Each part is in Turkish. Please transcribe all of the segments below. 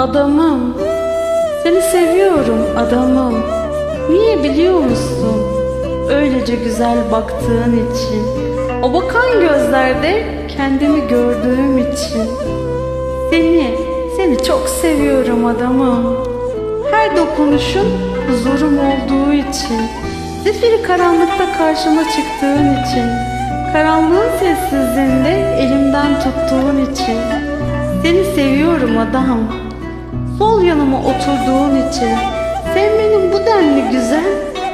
Adamım, seni seviyorum adamım. Niye biliyor musun? Öylece güzel baktığın için. O bakan gözlerde kendimi gördüğüm için. Seni, seni çok seviyorum adamım. Her dokunuşun huzurum olduğu için. Zifiri karanlıkta karşıma çıktığın için. Karanlığın sessizliğinde elimden tuttuğun için. Seni seviyorum adam. Sol yanıma oturduğun için. Sevmenin bu denli güzel,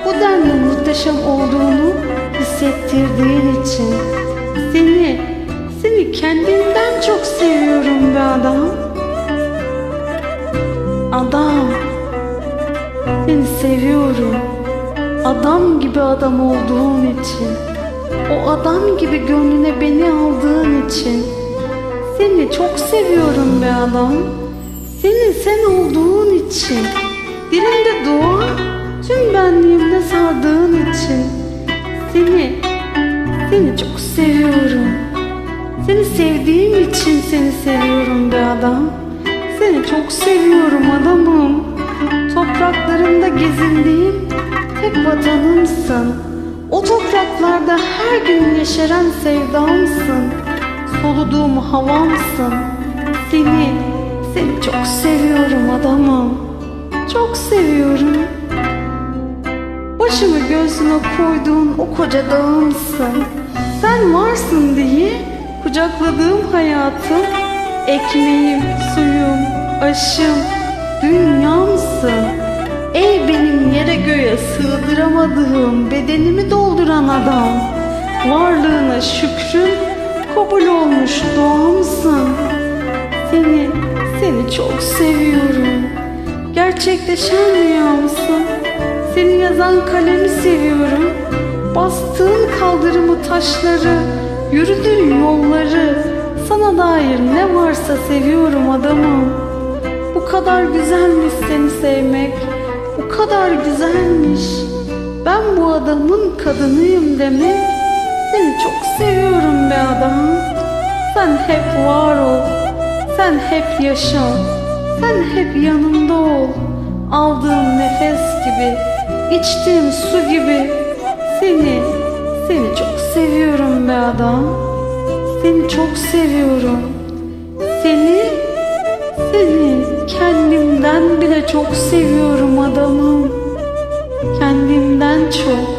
bu denli muhteşem olduğunu hissettirdiğin için. Seni, seni kendimden çok seviyorum be adam. Adam, seni seviyorum. Adam gibi adam olduğun için. O adam gibi gönlüne beni aldığın için. Seni çok seviyorum be adam. Senin sen olduğun için. Dilimde dua, tüm benliğimde sardığın için. Seni, seni çok seviyorum. Seni sevdiğim için seni seviyorum be adam. Seni çok seviyorum adamım. Topraklarında gezindiğim tek vatanımsın. O topraklarda her gün yeşeren sevdamsın. Soluduğum havamsın. Seni çok seviyorum adamım. Çok seviyorum. Başımı göğsüne koyduğun o koca dağımsın. Sen varsın diye kucakladığım hayatım, ekmeğim, suyum, aşım, dünyamsın. Ey benim yere göğe sığdıramadığım bedenimi dolduran adam, varlığına şükrüm kabul olmuş doğamsın. Seni, çok seviyorum. Gerçekleşen rüyamsın. Seni yazan kalemi seviyorum. Bastığın kaldırımı taşları, yürüdüğün yolları, sana dair ne varsa seviyorum adamım. Bu kadar güzelmiş seni sevmek, bu kadar güzelmiş. Ben bu adamın kadınıyım demek, seni çok seviyorum be adam. Sen hep var ol, sen hep yaşa, sen hep yanımda ol. Aldığım nefes gibi, içtiğim su gibi. Seni, seni çok seviyorum be adam. Seni çok seviyorum. Seni, seni kendimden bile çok seviyorum adamım. Kendimden çok.